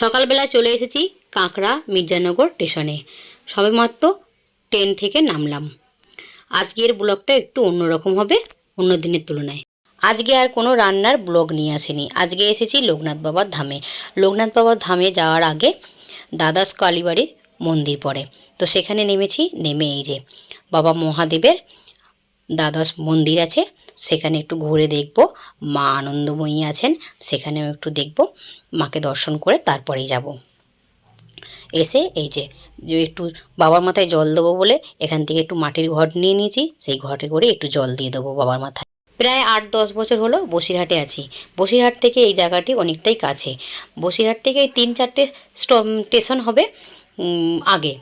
সকালবেলা চলে এসেছি কাঁকড়া মির্জানগর স্টেশনে। সবেমাত্র ট্রেন থেকে নামলাম। আজকের ব্লগটা একটু অন্যরকম হবে, অন্য দিনের তুলনায়। আজকে আর কোনো রান্নার ব্লগ নিয়ে আসেনি। আজকে এসেছি লোকনাথ বাবার ধামে। লোকনাথ বাবার ধামে যাওয়ার আগে দাদাস কালীবাড়ির মন্দির পড়ে। তো সেখানে নেমেছি, নেমে এই যে বাবা মহাদেবের দ্বাদশ মন্দির আছে, সেখানে একটু ঘুরে দেখব। মা আনন্দময়ী আছেন, সেখানেও একটু দেখব। মাকে দর্শন করে তারপরেই যাব। এসে এই যে যে একটু বাবার মাথায় জল দেবো বলে এখান থেকে একটু মাটির ঘট নিয়ে নিয়েছি, সেই ঘটে করে একটু জল দিয়ে দেবো বাবার মাথায়। প্রায় আট দশ বছর হলো বসিরহাটে আছি। বসিরহাট থেকে এই জায়গাটি অনেকটাই কাছে। বসিরহাট থেকে এই তিন চারটে স্ট- স্টেশন হবে আগে।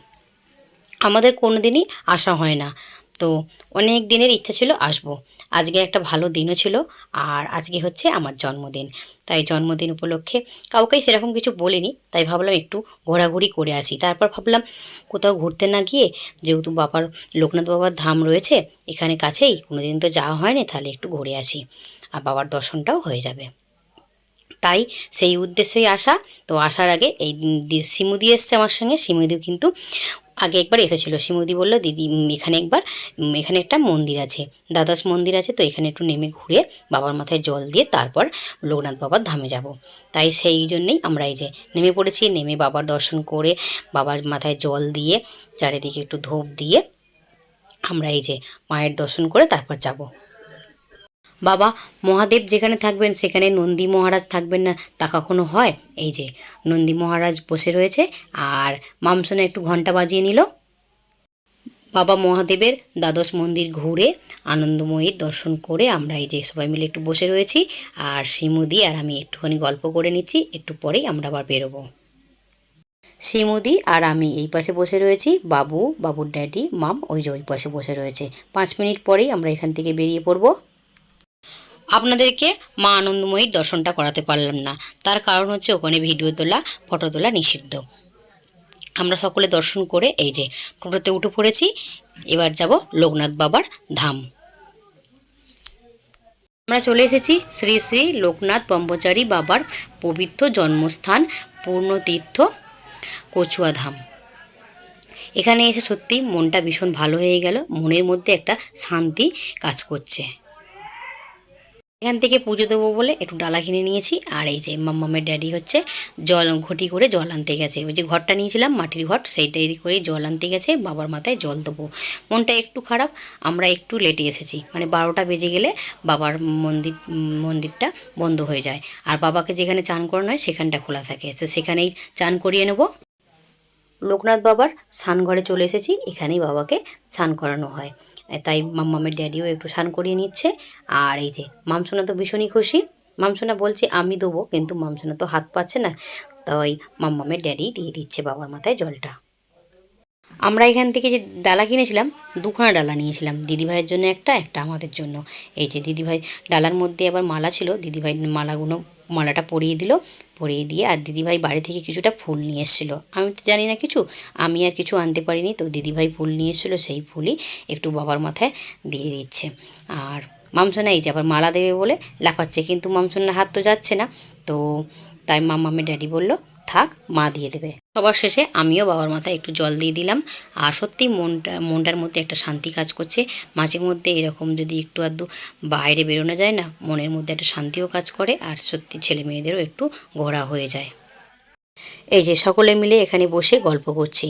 আমাদের কোনো দিনই আসা হয় না। তো অনেক দিনের ইচ্ছা ছিল আসব। আজকে একটা ভালো দিনও ছিল আর আজকে হচ্ছে আমার জন্মদিন। তাই জন্মদিন উপলক্ষে কাউকেই সেরকম কিছু বলিনি, তাই ভাবলাম একটু ঘোরাঘুরি করে আসি। তারপর ভাবলাম কোথাও ঘুরতে না গিয়ে যেহেতু বাবার লোকনাথ বাবার ধাম রয়েছে, এখানে কাছেই কোনো দিন তো যাওয়া হয়নি, তাহলে একটু ঘুরে আসি আর বাবার দর্শনটাও হয়ে যাবে। তাই সেই উদ্দেশ্যেই আসা। তো আসার আগে এই দি- শিমুদি এসছে আমার সঙ্গে। শিমুদিও কিন্তু আগে একবার এসেছিল। শিমুদি বলল, দিদি এখানে একবার এখানে একটা মন্দির আছে, দ্বাদশ মন্দির আছে, তো এখানে একটু নেমে ঘুরে বাবার মাথায় জল দিয়ে তারপর লোকনাথ বাবার ধামে যাব। তাই সেই জন্যেই আমরা এই যে নেমে পড়েছি, নেমে বাবার দর্শন করে বাবার মাথায় জল দিয়ে, চারিদিকে একটু ধূপ দিয়ে আমরা এই যে মায়ের দর্শন করে তারপর যাব। বাবা, মহাদেব যেখানে থাকবেন, সেখানে নন্দী মহারাজ থাকবেন না। তা কখনো হয়? এই যে, নন্দী মহারাজ বসে রয়েছে, আর মামসোনা একটু ঘণ্টা বাজিয়ে নিল। বাবা, মহাদেবের দ্বাদশ মন্দির ঘুরে আনন্দময়ীর দর্শন করে আমরা এই যে সবাই মিলে একটু বসে রয়েছি, আর শিমুদি আর আমি একটুখানি গল্প করে নিচ্ছি, একটু পরেই আমরা আবার বেরোবো। শিমুদি আর আমি এই পাশে বসে রয়েছি, বাবু, বাবুর ড্যাডি, মাম ওই যে ওই পাশে বসে রয়েছে। পাঁচ মিনিট পরেই আমরা এখান থেকে বেরিয়ে পড়ব। আপনাদেরকে মা আনন্দময়ীর দর্শনটা করাতে পারলাম না। তার কারণ হচ্ছে ওখানে ভিডিও তোলা ফটো তোলা নিষিদ্ধ। আমরা সকলে দর্শন করে এই যে টোটোতে উঠে পড়েছি, এবার যাব লোকনাথ বাবার ধাম। আমরা চলে এসেছি শ্রী শ্রী লোকনাথ ব্রহ্মচারী বাবার পবিত্র জন্মস্থান পূর্ণতীর্থ কচুয়া ধাম। এখানে এসে সত্যি মনটা ভীষণ ভালো হয়ে গেল, মনের মধ্যে একটা শান্তি কাজ করছে। এখান থেকে পুজো দেবো বলে একটু ডালা কিনে নিয়েছি। আর এই যে মাম্মামের ড্যাডি হচ্ছে জল ঘটি করে জল আনতে গেছে। ওই যে ঘরটা নিয়েছিলাম, মাটির ঘট সেইটাই করে জল আনতে গেছে, বাবার মাথায় জল দেবো। মনটা একটু খারাপ, আমরা একটু লেটে এসেছি। মানে বারোটা বেজে গেলে বাবার মন্দির, মন্দিরটা বন্ধ হয়ে যায়। আর বাবাকে যেখানে চান করানো হয় সেখানটা খোলা থাকে। সেখানেই চান করিয়ে নেব। লোকনাথ বাবার স্নান ঘরে চলে এসেছি, এখানেই বাবাকে স্নান করানো হয়। তাই মাম্মামের ড্যাডিও একটু স্নান করিয়ে নিচ্ছে। আর এই যে মামসোনা তো ভীষণই খুশি। মামসোনা বলছে, আমি দেবো। কিন্তু মামসোনা তো হাত পাচ্ছে না। তাই মাম্মামের ড্যাডি দিয়ে দিচ্ছে বাবার মাথায় জলটা। আমরা এখান থেকে যে ডালা কিনেছিলাম, দুখানা ডালা নিয়েছিলাম। দিদিভাইয়ের জন্য একটা একটা আমাদের জন্য। এই যে দিদিভাই ডালার মধ্যে আবার মালা ছিল দিদিভাই মালাগুলো, মালাটা পরিয়ে দিল, পরিয়ে দিয়ে আর দিদিভাই বাড়ি থেকে কিছুটা ফুল নিয়ে এসেছিল। আমি তো জানি না কিছু, আমি আর কিছু আনতে পারিনি, তো দিদিভাই ফুল নিয়ে এসেছিল, সেই ফুলই একটু বাবার মাথায় দিয়ে দিচ্ছে। আর মামসোনা, এই যে আবার মালা দেবে বলে লাফাচ্ছে, কিন্তু মামসোনার হাত তো যাচ্ছে না, তো তাই মামামের ড্যাডি বলল থাক, মা দিয়ে দেবে। সবার শেষে আমিও বাবার মাথায় একটু জল দিয়ে দিলাম। আর সত্যি মনটা, মনটার মধ্যে একটা শান্তি কাজ করছে। মাঝে মধ্যে এরকম যদি একটু আধটু বাইরে বেরোনো যায় না, মনের মধ্যে একটা শান্তিও কাজ করে। আর সত্যি ছেলে মেয়েদেরও একটু ঘোরা হয়ে যায়। এই যে সকলে মিলে এখানে বসে গল্প করছি।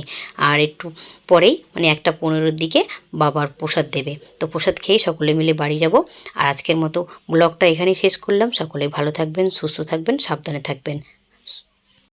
আর একটু পরেই মানে একটা পনেরোর দিকে বাবার প্রসাদ দেবে। তো প্রসাদ খেয়ে সকলে মিলে বাড়ি যাব। আর আজকের মতো ব্লগটা এখানেই শেষ করলাম। সকলে ভালো থাকবেন, সুস্থ থাকবেন, সাবধানে থাকবেন।